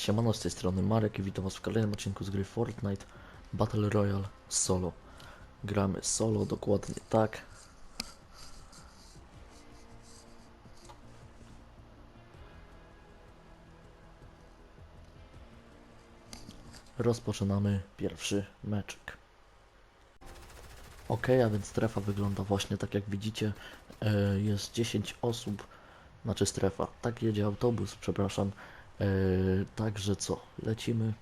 Siemano, z tej strony Marek i witam was w kolejnym odcinku z gry Fortnite Battle Royale Solo. Gramy solo, dokładnie tak. Rozpoczynamy pierwszy meczek. Ok, a więc strefa wygląda właśnie tak jak widzicie. E, Jest 10 osób, znaczy strefa. Tak jedzie autobus, przepraszam. E, Także co, lecimy.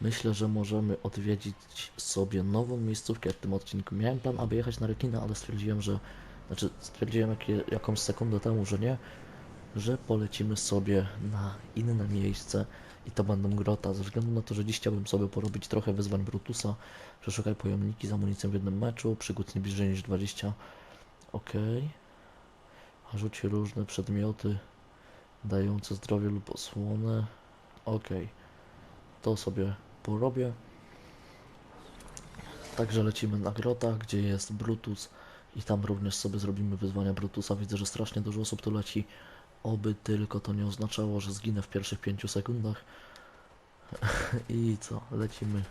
Myślę, że możemy odwiedzić sobie nową miejscówkę w tym odcinku. Miałem plan, aby jechać na rekina, ale stwierdziłem, że... Znaczy, stwierdziłem jakąś sekundę temu, że nie, że polecimy sobie na inne miejsce i to będą grota, ze względu na to, że dziś chciałbym sobie porobić trochę wyzwań Brutusa. Przeszukaj pojemniki z amunicją w jednym meczu, przygód nie bliżej niż 20. Ok. A rzuć różne przedmioty dające zdrowie lub osłonę. Ok. To sobie porobię. Także lecimy na grotach, gdzie jest Brutus i tam również sobie zrobimy wyzwania Brutusa. Widzę, że strasznie dużo osób tu leci. Oby tylko to nie oznaczało, że zginę w pierwszych 5 sekundach. I co? Lecimy.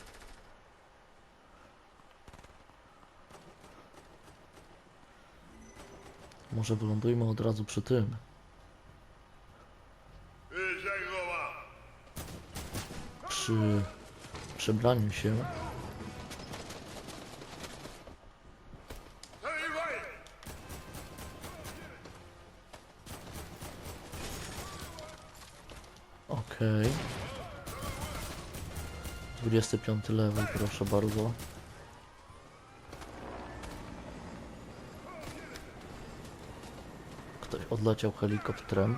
Może wylądujmy od razu przy tym. Przy przebraniu się. Okej. 25 level, proszę bardzo. Ktoś odleciał helikopterem.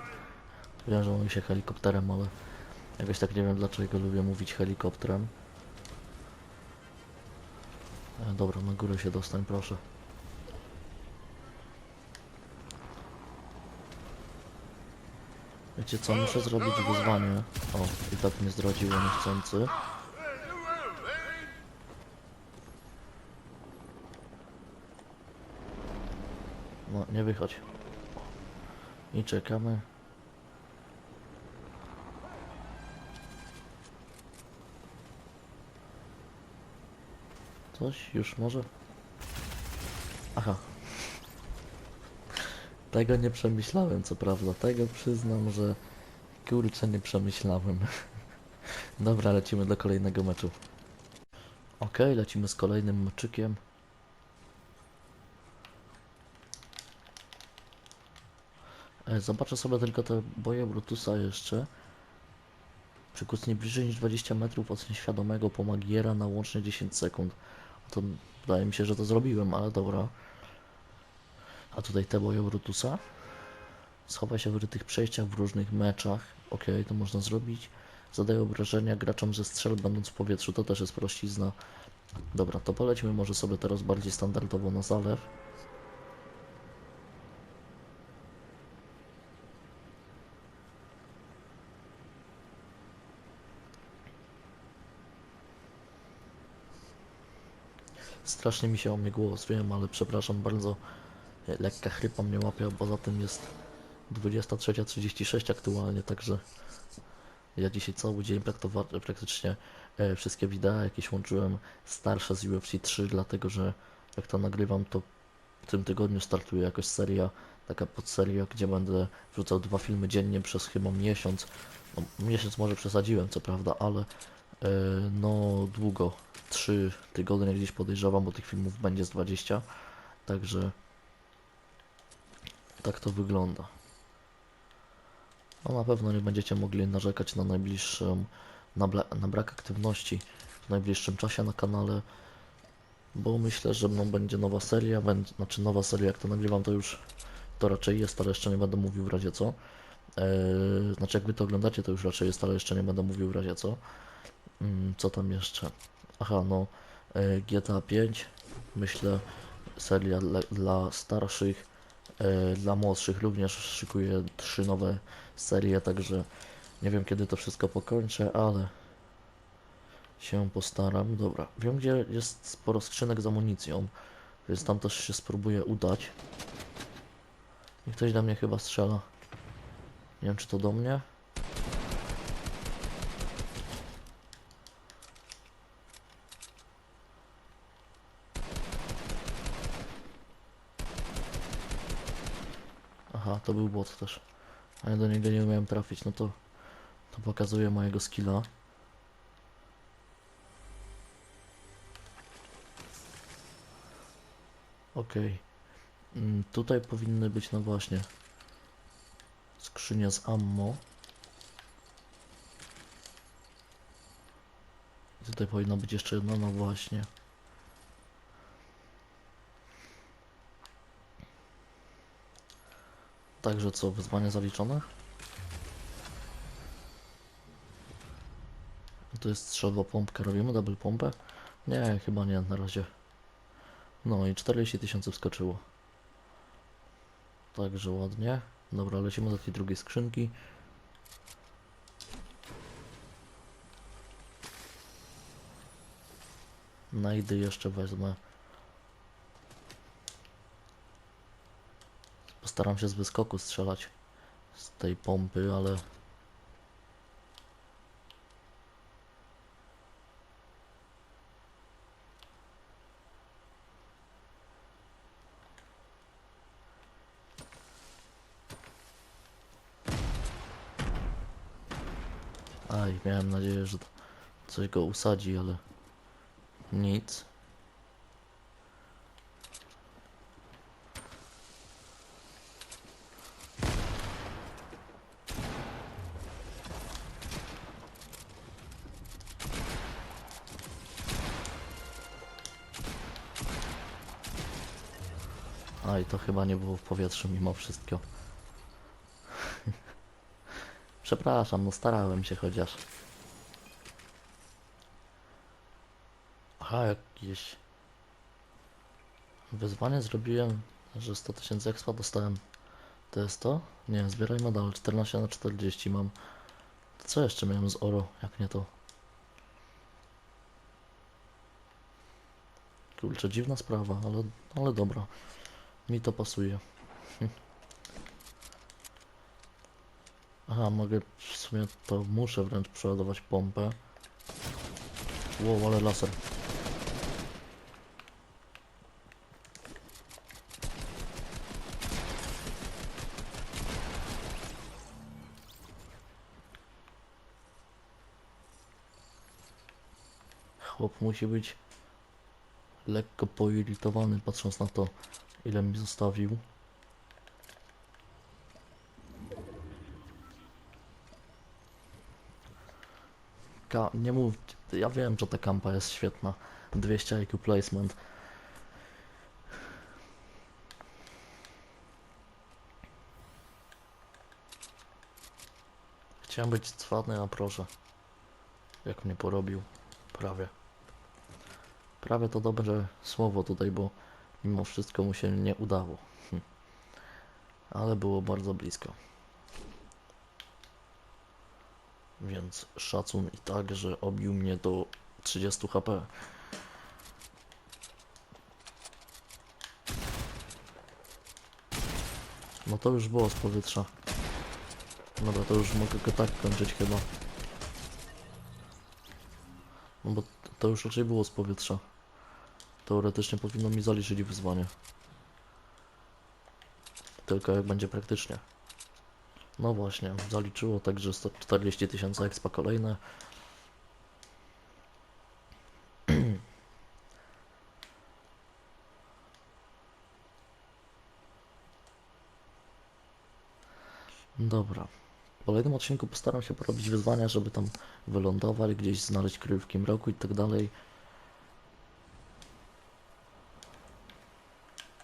Wiem, że się helikopterem, ale jakoś tak nie wiem dlaczego lubię mówić helikopterem. E, dobra, na górę się dostań, proszę. Wiecie co, muszę zrobić wyzwanie. O, i tak mnie zdradziło niechcący. No, nie wychodź. I czekamy. Coś już może? Aha. Tego nie przemyślałem, co prawda. Tego przyznam, że kurczę nie przemyślałem. Dobra, lecimy do kolejnego meczu. Ok, lecimy z kolejnym meczykiem. E, Zobaczę sobie tylko te boje Brutusa jeszcze. Przykuc nie bliżej niż 20 metrów od nieświadomego po Magiera na łącznie 10 sekund. To wydaje mi się, że to zrobiłem, ale dobra. A tutaj te boje Brutusa. Schowaj się w rytych przejściach w różnych meczach. Ok, to można zrobić. Zadaje obrażenia graczom ze strzel będąc w powietrzu. To też jest prościzna. Dobra, to polecimy może sobie teraz bardziej standardowo na zalew. Strasznie mi się o mnie głos, wiem, ale przepraszam bardzo. E, Lekka chrypa mnie łapie, a poza tym jest 23.36 aktualnie, także ja dzisiaj cały dzień praktycznie e, wszystkie wideo jakieś łączyłem starsze z UFC 3, dlatego że jak to nagrywam, to w tym tygodniu startuje jakoś seria, taka podseria, gdzie będę wrzucał dwa filmy dziennie przez chyba miesiąc. No, miesiąc może przesadziłem, co prawda, ale no długo, trzy tygodnie gdzieś podejrzewam, bo tych filmów będzie z 20, także tak to wygląda. No na pewno nie będziecie mogli narzekać na najbliższą, na, na brak aktywności w najbliższym czasie na kanale, bo myślę, że no, będzie nowa seria, będzie, znaczy nowa seria, jak to nagrywam, to już to raczej jest, ale jeszcze nie będę mówił w razie co. Eee, znaczy jak wy to oglądacie, to już raczej jest, ale jeszcze nie będę mówił w razie co. Mm, co tam jeszcze? Aha, no e, GTA 5, myślę, seria dla, dla starszych, e, dla młodszych również szykuję trzy nowe serie, także nie wiem kiedy to wszystko pokończę, ale się postaram. Dobra, wiem gdzie jest sporo skrzynek z amunicją, więc tam też się spróbuję udać. I ktoś do mnie chyba strzela. Nie wiem czy to do mnie. Aha, to był bot też. A ja do niego nie umiałem trafić, no to... To pokazuje mojego skilla. Okej. Mm, Tutaj powinny być, no właśnie, skrzynia z ammo. I Tutaj powinna być jeszcze jedna, no właśnie. Także co, wyzwanie zaliczone? To jest strzelba pompkę, robimy double pompę? Nie, chyba nie, na razie. No i 40 tysięcy wskoczyło. Także ładnie. Dobra, lecimy do tej drugiej skrzynki. Najdy jeszcze wezmę. Postaram się z wyskoku strzelać z tej pompy, ale Aj, miałem nadzieję, że coś go usadzi, ale nic. Aj, to chyba nie było w powietrzu mimo wszystko. Przepraszam, no starałem się chociaż. Aha, jakieś wyzwanie zrobiłem, że 100 tysięcy expa dostałem. To jest to? Nie, zbieraj medal, 14 na 40 mam. To co jeszcze miałem z oro, jak nie to? Kurczę, dziwna sprawa, ale, ale dobra. Mi to pasuje. Aha, mogę w sumie to muszę wręcz przeładować pompę. Wow, ale laser. Chłop musi być lekko poirytowany patrząc na to, ile mi zostawił. Ka nie mów, ja wiem, że ta kampa jest świetna. 200 IQ placement. Chciałem być cwany, a proszę. Jak mnie porobił. Prawie. Prawie to dobre słowo tutaj, bo mimo wszystko mu się nie udało. Hm. Ale było bardzo blisko. Więc szacun i tak, że obił mnie do 30 HP. No to już było z powietrza. Dobra, to już mogę go tak kończyć chyba. No bo to już raczej było z powietrza. Teoretycznie powinno mi zaliczyć wyzwanie. Tylko jak będzie praktycznie. No właśnie, zaliczyło także 140 tysięcy expa kolejne. Dobra. W kolejnym odcinku postaram się porobić wyzwania, żeby tam wylądować, gdzieś znaleźć kryjówki mroku i tak dalej.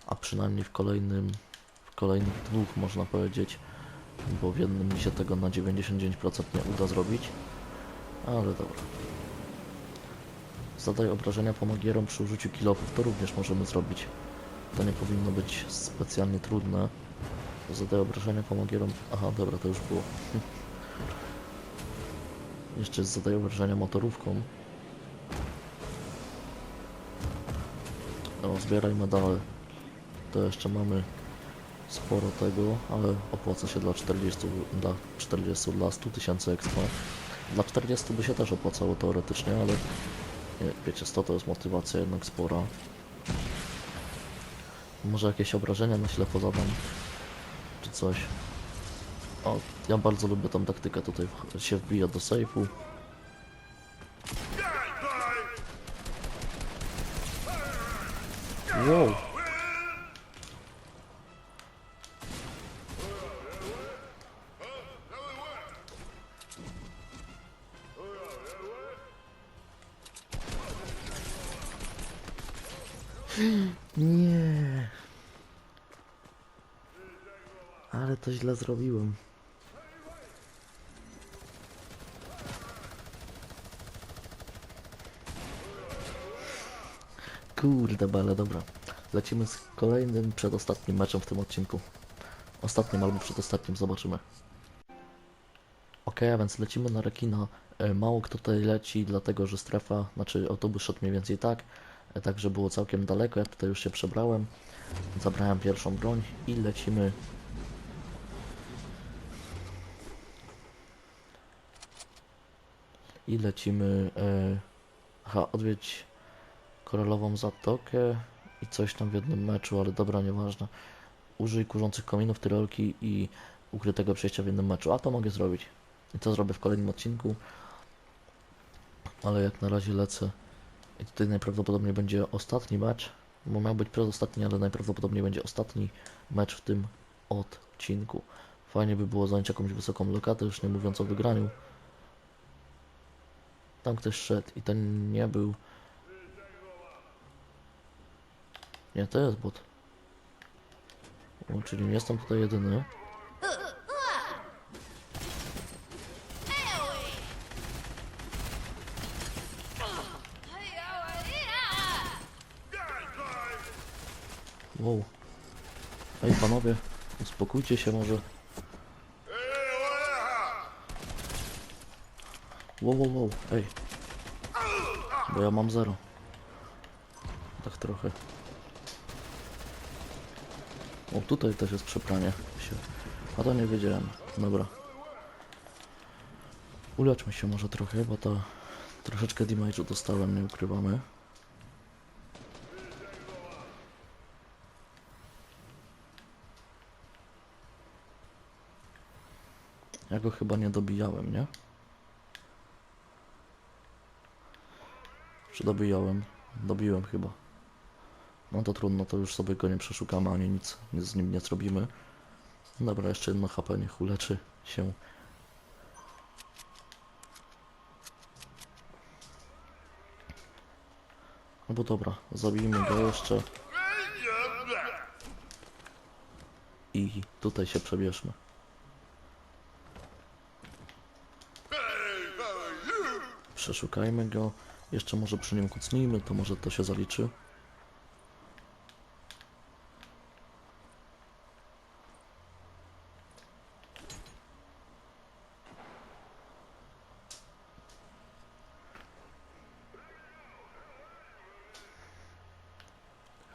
A przynajmniej w kolejnym, w kolejnych dwóch można powiedzieć, bo w jednym mi się tego na 99% nie uda zrobić. Ale dobra. Zadaj obrażenia pomagierom przy użyciu kilofów, to również możemy zrobić. To nie powinno być specjalnie trudne. Zadaj obrażenia pomagierom. Aha, dobra, to już było. Jeszcze zadaj obrażenia motorówką. No, zbieraj medale. To jeszcze mamy sporo tego, ale opłaca się dla 40, dla 40, dla 100 tysięcy expa. Dla 40 by się też opłacało teoretycznie, ale nie, wiecie, 100 to jest motywacja jednak spora. Może jakieś obrażenia na ślepo zadam. Czy coś. O, ja bardzo lubię tą taktykę, tutaj się wbija do sejfu. Wow. Ale to źle zrobiłem. Kurde bele, dobra. Lecimy z kolejnym, przedostatnim meczem w tym odcinku. Ostatnim albo przedostatnim, zobaczymy. Ok, a więc lecimy na rekina. E, Mało kto tutaj leci, dlatego że strefa, znaczy autobus szedł mniej więcej tak, e, także było całkiem daleko. Ja tutaj już się przebrałem, zabrałem pierwszą broń i lecimy. I lecimy. E, aha, odwiedź koralową zatokę i coś tam w jednym meczu, ale dobra, nieważne. Użyj kurzących kominów, tyrolki i ukrytego przejścia w jednym meczu. A to mogę zrobić. I to zrobię w kolejnym odcinku. Ale jak na razie lecę. I tutaj najprawdopodobniej będzie ostatni mecz. Bo miał być przedostatni, ale najprawdopodobniej będzie ostatni mecz w tym odcinku. Fajnie by było zająć jakąś wysoką lokatę, już nie mówiąc o wygraniu. Tam ktoś szedł i to nie był... Nie, to jest bot. O, czyli nie jestem tutaj jedyny. Wow. Ej panowie, uspokójcie się może. Wow, wow, wow, ej. Bo ja mam zero. Tak trochę. O, tutaj też jest przepranie się. A to nie wiedziałem. Dobra. Uleczmy się może trochę, bo to troszeczkę damage'u dostałem, nie ukrywamy. Ja go chyba nie dobijałem, nie? Czy dobijałem? Dobiłem chyba. No to trudno, to już sobie go nie przeszukamy, ani nic z nim nie zrobimy. Dobra, jeszcze jedno HP, niech uleczy się. No bo dobra, zabijmy go jeszcze. I tutaj się przebierzmy. Przeszukajmy go. Jeszcze może przy nim kucnijmy, to może to się zaliczy.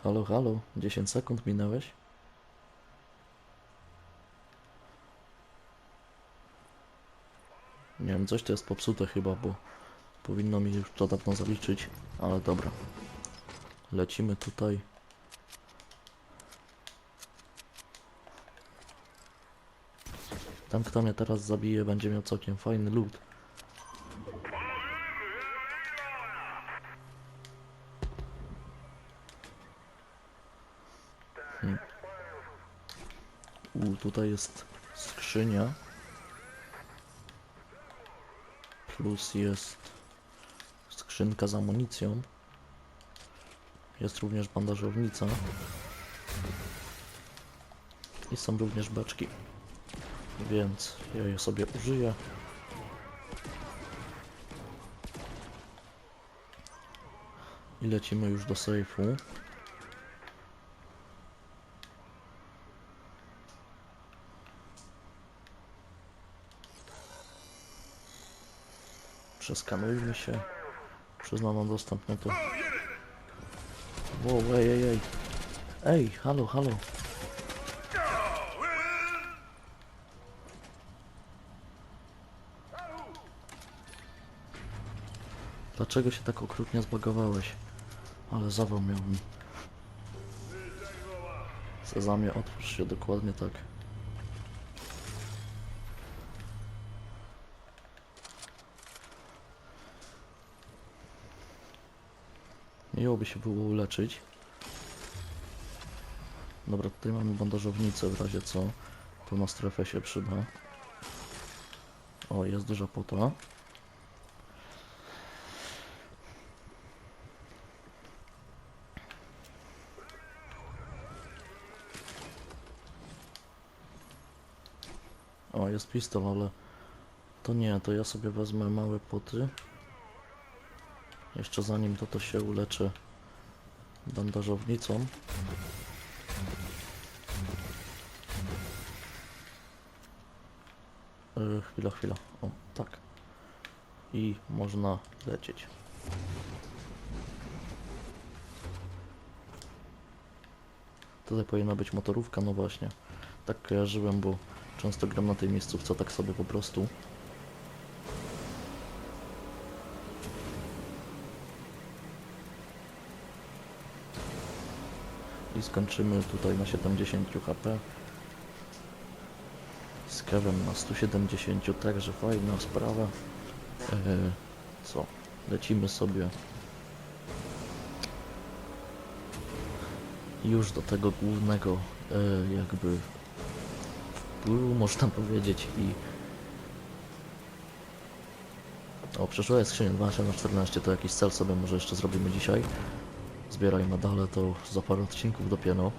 Halo, halo, 10 sekund minęłeś? Nie wiem, coś to jest popsute chyba, bo powinno mi już to dawno zaliczyć, ale dobra. Lecimy tutaj. Ten, kto mnie teraz zabije, będzie miał całkiem fajny loot. Hmm. U, tutaj jest skrzynia. Plus jest skrzynka z amunicją. Jest również bandażownica. I są również beczki. Więc ja je sobie użyję. I lecimy już do sejfu. Przeskanujmy się. Przyznano dostęp, no to... Wow, ej, ej, ej. Ej, halo, halo. Dlaczego się tak okrutnie zbagowałeś? Ale zawał miałbym. Sezamie, otwórz się dokładnie tak. Miłoby się było uleczyć. Dobra, tutaj mamy bandażownicę w razie co. To na strefę się przyda. O, jest duża pota. O, jest pistol, ale to nie, to ja sobie wezmę małe poty. Jeszcze zanim to, to się uleczę bandażownicą. Yy, chwila, chwila. O, tak. I można lecieć. Tutaj powinna być motorówka, no właśnie. Tak kojarzyłem, bo często gram na tej miejscówce tak sobie po prostu. I skończymy tutaj na 70 HP. Z Kevem na 170, także fajna sprawa. Eee, co? Lecimy sobie już do tego głównego e, jakby wpływu, można powiedzieć i o, przeszła skrzynię 12 na 14 to jakiś cel sobie może jeszcze zrobimy dzisiaj. Zbieraj medale to za parę odcinków dopiero.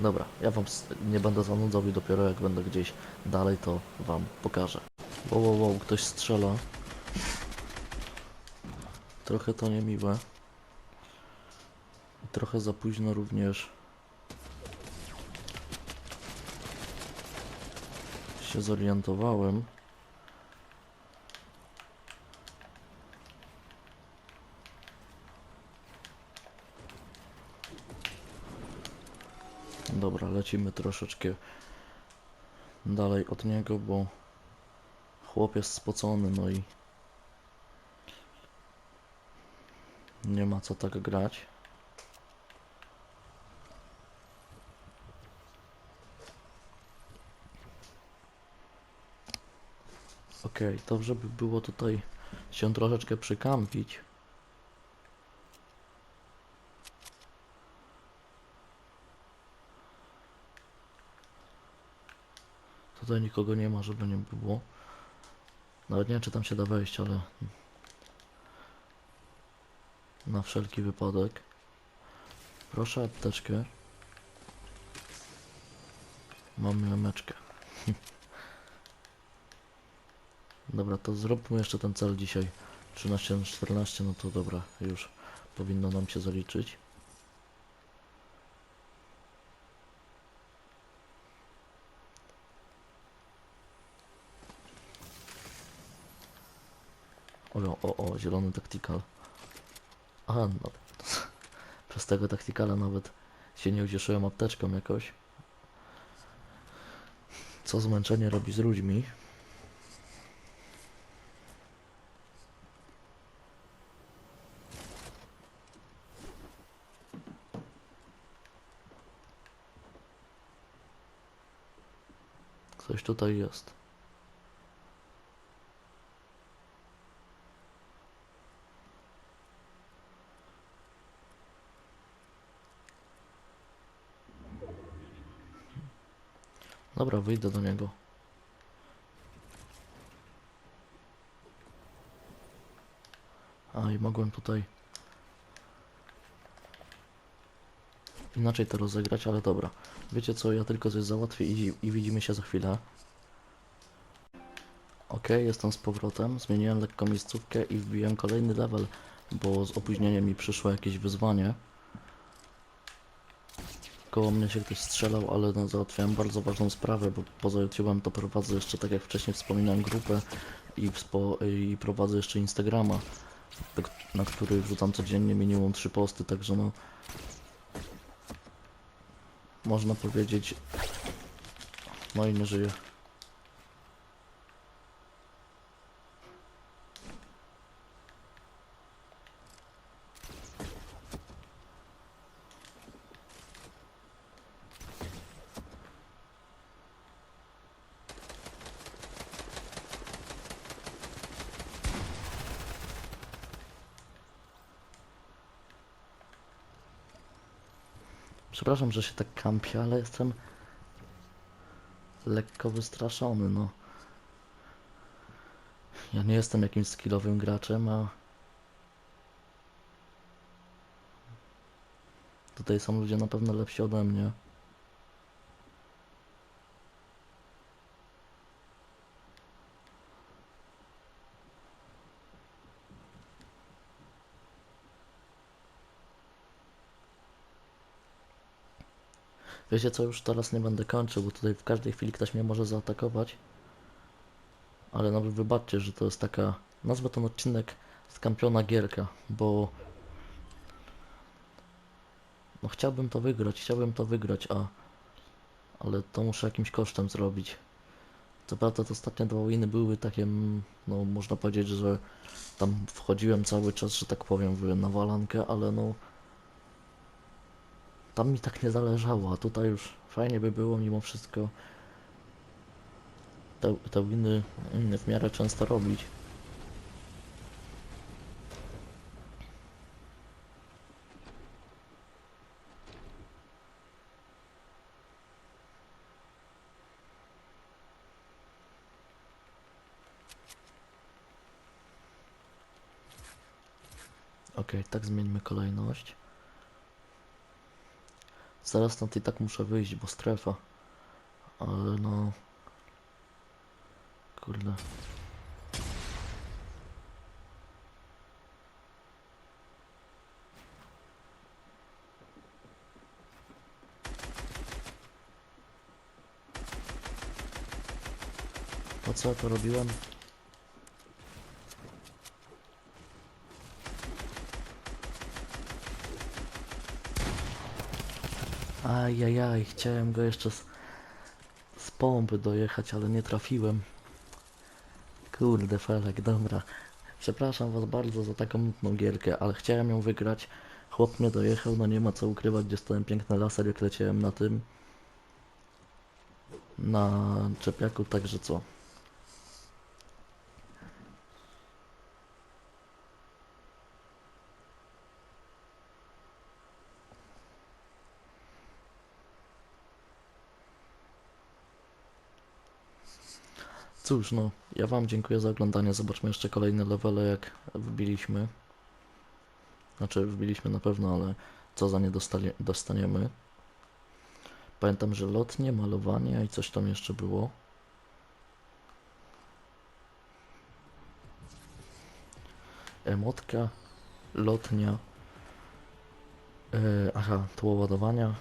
Dobra, ja wam nie będę zanudzał i dopiero jak będę gdzieś dalej to wam pokażę. Wow, wow, wow, ktoś strzela. Trochę to niemiłe. Trochę za późno również się zorientowałem. Dobra, lecimy troszeczkę dalej od niego, bo chłop jest spocony, no i nie ma co tak grać. Okej, dobrze by było tutaj się troszeczkę przykampić. Tutaj nikogo nie ma, żeby nie było. Nawet nie wiem, czy tam się da wejść, ale na wszelki wypadek. Proszę apteczkę. Mamy meczkę. Dobra, to zróbmy jeszcze ten cel dzisiaj. 13 na 14, no to dobra, już powinno nam się zaliczyć. O, o, o, zielony tactical. Aha, no. Przez tego tacticala nawet się nie ucieszyłem apteczką jakoś. Co zmęczenie robi z ludźmi. Coś tutaj jest. Dobra, wyjdę do niego. A i mogłem tutaj inaczej to rozegrać, ale dobra. Wiecie co, ja tylko coś załatwię i, i widzimy się za chwilę. Ok, jestem z powrotem. Zmieniłem lekko miejscówkę i wbiłem kolejny level, bo z opóźnieniem mi przyszło jakieś wyzwanie. Koło mnie się ktoś strzelał, ale no, załatwiałem bardzo ważną sprawę, bo poza YouTube'em to prowadzę jeszcze, tak jak wcześniej wspominałem, grupę i, i prowadzę jeszcze Instagrama, na który wrzucam codziennie minimum trzy posty, także no można powiedzieć no i nie żyję. Przepraszam, że się tak kampię, ale jestem lekko wystraszony, no. Ja nie jestem jakimś skillowym graczem, a tutaj są ludzie na pewno lepsi ode mnie. Wiecie co, już teraz nie będę kończył, bo tutaj w każdej chwili ktoś mnie może zaatakować. Ale nawet wybaczcie, że to jest taka, nazwę ten odcinek skampiona gierka, bo no chciałbym to wygrać, chciałbym to wygrać, a ale to muszę jakimś kosztem zrobić. Co prawda te ostatnie dwa winy były takie, mm, no można powiedzieć, że tam wchodziłem cały czas, że tak powiem, w nawalankę, ale no tam mi tak nie zależało, a tutaj już fajnie by było mimo wszystko te, te winy w miarę często robić. Okej, tak zmieńmy kolejność. Zaraz stąd i tak muszę wyjść, bo strefa. Ale no... Kurde. Po co ja to robiłem? Ajajaj, chciałem go jeszcze z, z pompy dojechać, ale nie trafiłem. Kurde, felek, dobra. Przepraszam was bardzo za taką nudną gierkę, ale chciałem ją wygrać. Chłop mnie dojechał, no nie ma co ukrywać, gdzie stałem piękny laser, jak leciałem na tym. Na czepiaku, także co. Cóż, no, ja wam dziękuję za oglądanie. Zobaczmy jeszcze kolejne levele, jak wbiliśmy. Znaczy, wbiliśmy na pewno, ale co za nie dostanie, dostaniemy. Pamiętam, że lotnie, malowanie i coś tam jeszcze było. Emotka, lotnia, yy, aha, tło ładowania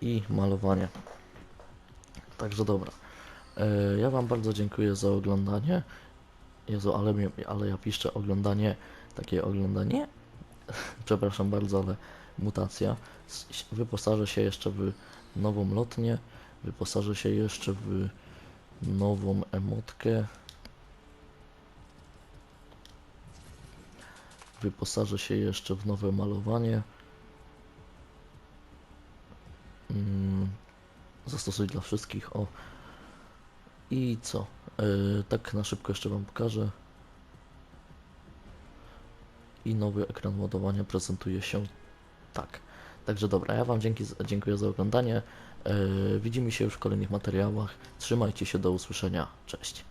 i malowanie. Także dobra. E, Ja Wam bardzo dziękuję za oglądanie. Jezu, ale, mnie, ale ja piszczę oglądanie, takie oglądanie. Przepraszam bardzo, ale mutacja. Wyposażę się jeszcze w nową lotnię. Wyposażę się jeszcze w nową emotkę. Wyposażę się jeszcze w nowe malowanie. Mm, Zastosuj dla wszystkich. O, i co? Yy, tak na szybko jeszcze Wam pokażę. I nowy ekran ładowania prezentuje się tak. Także dobra, ja Wam dzięki, dziękuję za oglądanie. Yy, widzimy się już w kolejnych materiałach. Trzymajcie się, do usłyszenia. Cześć.